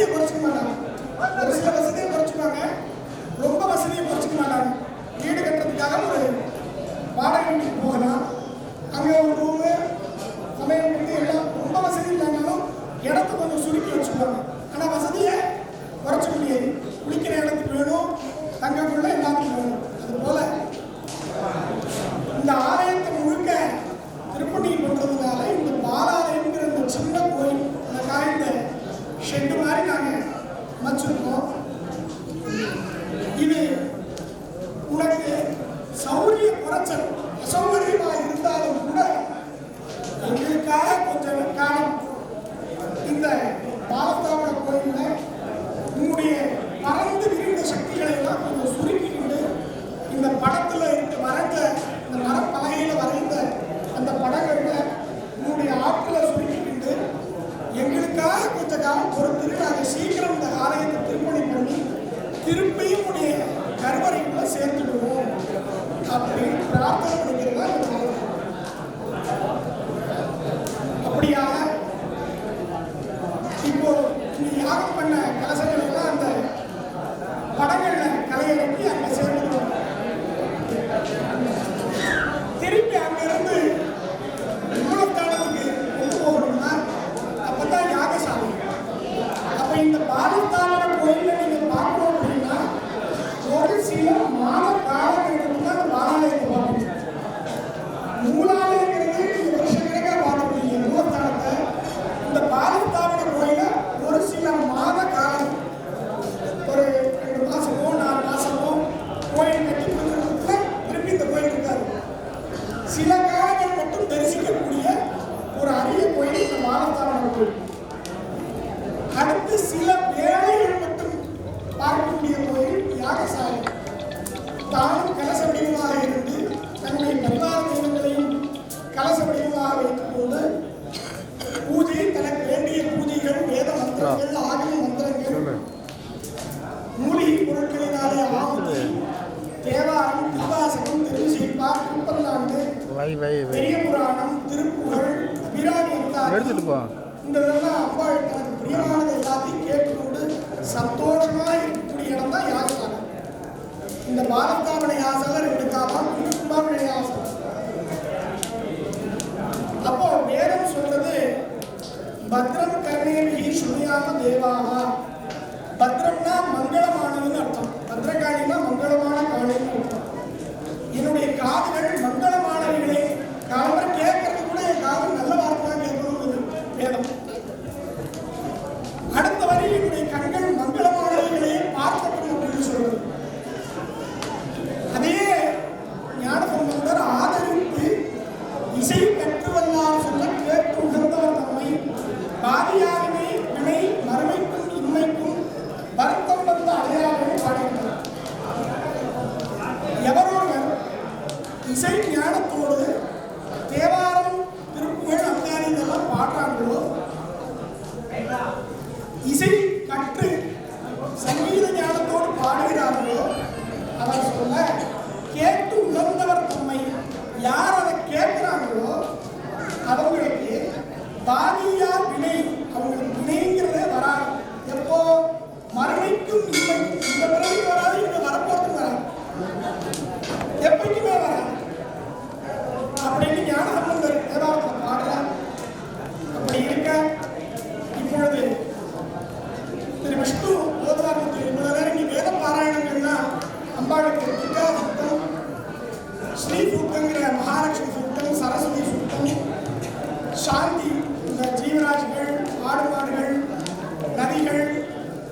வசதியை குறைச்சிக்க மாட்டாங்க ஒரு சில வசதியை குறைச்சிப்பாங்க ரொம்ப வசதியை குறைச்சிக்க மாட்டாங்க. வீடு கட்டுறதுக்காக ஒரு வாடகை வீட்டுக்கு போகலாம். அங்கே ஒரு ரூமு சமையல் எல்லாம் ரொம்ப வசதி இல்லைனாலும் இடத்த கொஞ்சம் சுருக்கி வச்சுக்குவாங்க. മൂല பொருட்கள் தேவாரம் திருவாசகம் திருச்சிப்பார் திருப்பல்லாண்டு பெரிய எடுத்துட்டு போ. இந்த இதெல்லாம் எல்லாத்தையும் கேட்டுக்கொண்டு சந்தோஷமாக இருக்கக்கூடிய இடம் தான் இந்த பாலத்தாமனை யாசகம் ரெண்டு காலம் குமாரனுடைய யாசகம் அப்போ சொல்றது பத்ரம் பத்ரகாம தேவாக. பத்ரம்னா மங்களமானதுன்னு அர்த்தம். பத்ரகாளினா மங்களமான காலைன்னு அர்த்தம். என்னுடைய காதுகள் மங்களமானவைகளே. காலம்பரம் கேட்கறது கூட என் காதல் நல்ல வார்த்தை தான் வேதம். அடுத்த வரி என்னுடைய கண்கள் மங்களமானவைகளே பார்த்தப்படும் அப்படின்னு சொல்றது. அதே ஞான சம்பந்தர் ஆதரித்து இசை பெற்று கற்றுவல்லார் சொல்ல கேட்டு உகந்தவர் தம்மை. பாதி இசை கற்று சங்கீத ஞானத்தோடு பாடுகிறார்களோ அவர் சொல்ல கேட்டு உணர்ந்தவர் தம்மை யார் அதை கேட்கிறாங்களோ அவர்களுக்கு பாதியா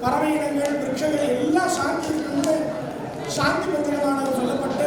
பறவை இனங்கள் விரட்சங்கள் எல்லாம் சாந்தி சாந்தி பத்திரமானது சொல்லப்பட்டு